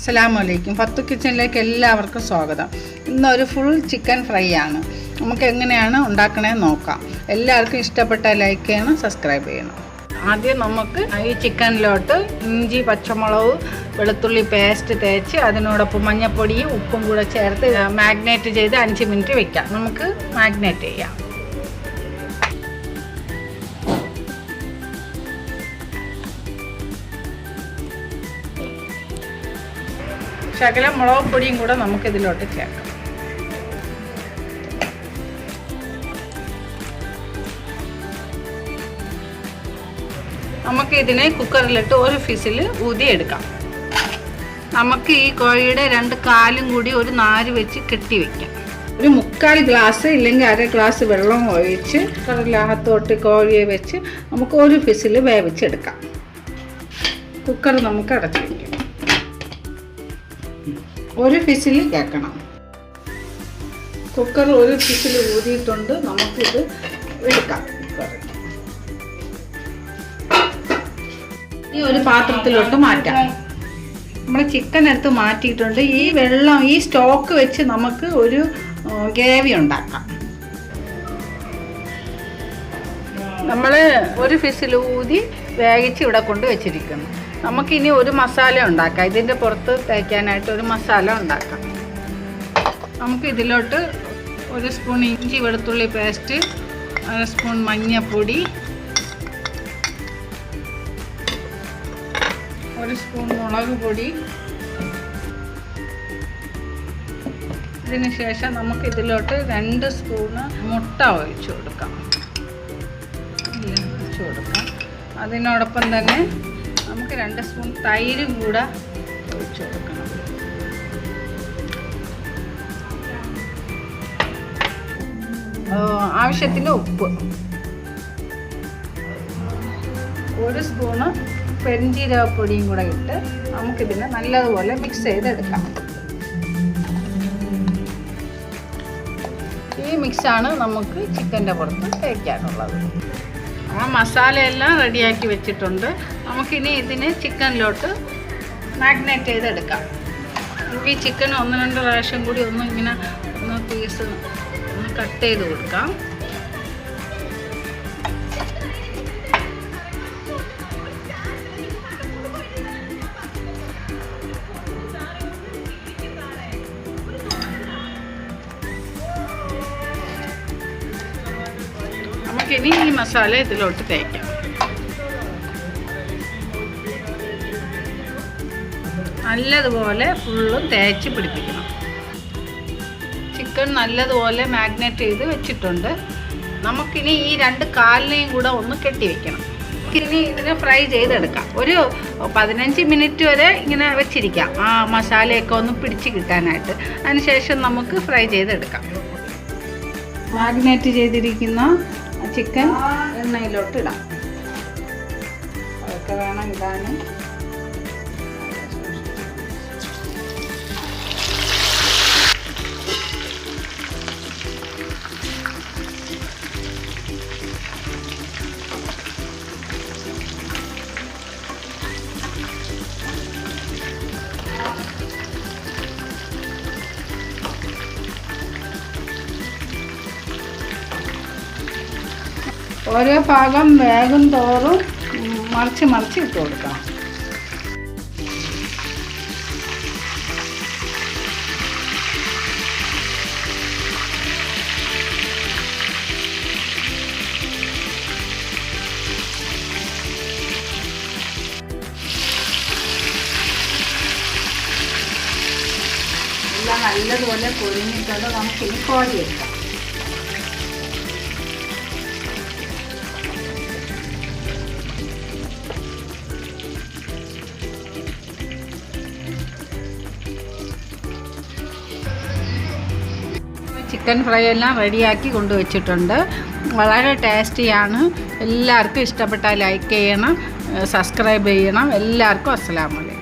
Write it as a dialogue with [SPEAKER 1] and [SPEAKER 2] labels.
[SPEAKER 1] അസ്സലാമു അലൈക്കും ഫത്തു കിച്ചണിലേക്ക് എല്ലാവർക്കും സ്വാഗതം. ഇന്നൊരു ഫുൾ ചിക്കൻ ഫ്രൈ ആണ്. നമുക്ക് എങ്ങനെയാണ് ഉണ്ടാക്കണേ നോക്കാം. എല്ലാവർക്കും ഇഷ്ടപ്പെട്ട ലൈക്ക് ചെയ്യണം സബ്സ്ക്രൈബ് ചെയ്യണം. ആദ്യം നമുക്ക് ഈ ചിക്കനിലോട്ട് ഇഞ്ചി പച്ചമുളക് വെളുത്തുള്ളി പേസ്റ്റ് തേച്ച് അതിനോടൊപ്പം മഞ്ഞൾപ്പൊടിയും ഉപ്പും കൂടെ ചേർത്ത് മാഗ്നേറ്റ് ചെയ്ത് അഞ്ച് മിനിറ്റ് വെക്കാം. നമുക്ക് മാഗ്നേറ്റ് ചെയ്യാം. ശകലം മുളക് പൊടിയും കൂടെ നമുക്ക് ഇതിലോട്ട് ചേർക്കാം. നമുക്ക് ഇതിനെ കുക്കറിലിട്ട് ഒരു ഫിസിൽ ഊതിയെടുക്കാം. നമുക്ക് ഈ കോഴിയുടെ രണ്ട് കാലും കൂടി ഒരു നാര് വെച്ച് കെട്ടി വെക്കാം. ഒരു മുക്കാൽ ഗ്ലാസ് ഇല്ലെങ്കിൽ അര ഗ്ലാസ് വെള്ളം ഒഴിച്ച് കുക്കറിനകത്തോട്ട് കോഴിയെ വെച്ച് നമുക്ക് ഒരു ഫിസിൽ വേവിച്ചെടുക്കാം. കുക്കർ നമുക്ക് അടച്ചു വയ്ക്കാം ഒരു ഫിസിൽ കേൾക്കണം. കുക്കർ ഒരു ഫിസിൽ ഊതിയിട്ടുണ്ട്. നമുക്കിത് എടുക്കാം. കുക്കർ ഈ ഒരു പാത്രത്തിലോട്ട് മാറ്റാം. നമ്മൾ ചിക്കൻ എടുത്ത് മാറ്റിയിട്ടുണ്ട്. ഈ വെള്ളം ഈ സ്റ്റോക്ക് വെച്ച് നമുക്ക് ഒരു ഗ്രേവി ഉണ്ടാക്കാം. നമ്മൾ ഒരു ഫിസിൽ ഊതി വേവിച്ച് ഇവിടെ കൊണ്ട് വെച്ചിരിക്കുന്നു. നമുക്കിനി ഒരു മസാല ഉണ്ടാക്കാം. ഇതിന്റെ പുറത്ത് തേക്കാനായിട്ട് ഒരു മസാല ഉണ്ടാക്കാം. നമുക്ക് ഇതിലോട്ട് ഒരു സ്പൂൺ ഇഞ്ചി വെളുത്തുള്ളി പേസ്റ്റ് അര സ്പൂൺ മഞ്ഞൾപ്പൊടി ഒരു സ്പൂൺ മുളക് പൊടി. ഇതിന് ശേഷം നമുക്ക് ഇതിലോട്ട് രണ്ട് സ്പൂണ് മുട്ട ഒഴിച്ചു കൊടുക്കാം. ഒഴിച്ചു കൊടുക്കാം. അതിനോടൊപ്പം തന്നെ നമുക്ക് രണ്ട് സ്പൂൺ തൈരും കൂടെ ഒഴിച്ച് കൊടുക്കണം. ആവശ്യത്തിന് ഉപ്പ്. ഒരു സ്പൂണ് പെരിഞ്ചീരകപ്പൊടിയും കൂടെ ഇട്ട് നമുക്കിതിനെ നല്ലതുപോലെ മിക്സ് ചെയ്തെടുക്കാം. ഈ മിക്സാണ് നമുക്ക് ചിക്കന്റെ പുറത്ത് തേക്കാനുള്ളത്. ആ മസാലയെല്ലാം റെഡിയാക്കി വെച്ചിട്ടുണ്ട്. നമുക്കിനി ഇതിനെ ചിക്കനിലോട്ട് മാഗ്നേറ്റ് ചെയ്തെടുക്കാം. നമുക്ക് ഈ ചിക്കൻ ഒന്ന് രണ്ട് പ്രാവശ്യം കൂടി ഒന്ന് ഇങ്ങനെ ഒന്ന് പീസ് ഒന്ന് കട്ട് ചെയ്ത് കൊടുക്കാം. നമുക്കിനി ഈ മസാല ഇതിലോട്ട് തേക്കാം. നല്ലതുപോലെ ഫുള്ളും തേച്ച് പിടിപ്പിക്കണം. ചിക്കൻ നല്ലതുപോലെ മാഗ്നേറ്റ് ചെയ്ത് വെച്ചിട്ടുണ്ട്. നമുക്കിനി ഈ രണ്ട് കാലിനെയും കൂടെ ഒന്ന് കെട്ടി വെക്കണം. ഇനി ഇതിനെ ഫ്രൈ ചെയ്തെടുക്കാം. ഒരു പതിനഞ്ച് മിനിറ്റ് വരെ ഇങ്ങനെ വെച്ചിരിക്കാം. ആ മസാലയൊക്കെ ഒന്ന് പിടിച്ച് കിട്ടാനായിട്ട്. അതിനുശേഷം നമുക്ക് ഫ്രൈ ചെയ്തെടുക്കാം. മാഗ്നേറ്റ് ചെയ്തിരിക്കുന്ന ചിക്കൻ എണ്ണയിലോട്ട് ഇടാം. അതൊക്കെ വേണം ഇടാൻ ഓരോ ഭാഗം വേഗം തോറും മറിച്ച് മറിച്ച് ഇട്ട് കൊടുക്കാം. നല്ലതുപോലെ പൊരിഞ്ഞിട്ടുണ്ട് നമുക്കിനി കോരിയെടുക്കാം. ചിക്കൻ ഫ്രൈ എല്ലാം റെഡിയാക്കി കൊണ്ടുവച്ചിട്ടുണ്ട്. വളരെ ടേസ്റ്റിയാണ്. എല്ലാവർക്കും ഇഷ്ടപ്പെട്ടാൽ ലൈക്ക് ചെയ്യണം സബ്സ്ക്രൈബ് ചെയ്യണം. എല്ലാവർക്കും അസ്സലാമലൈക്കും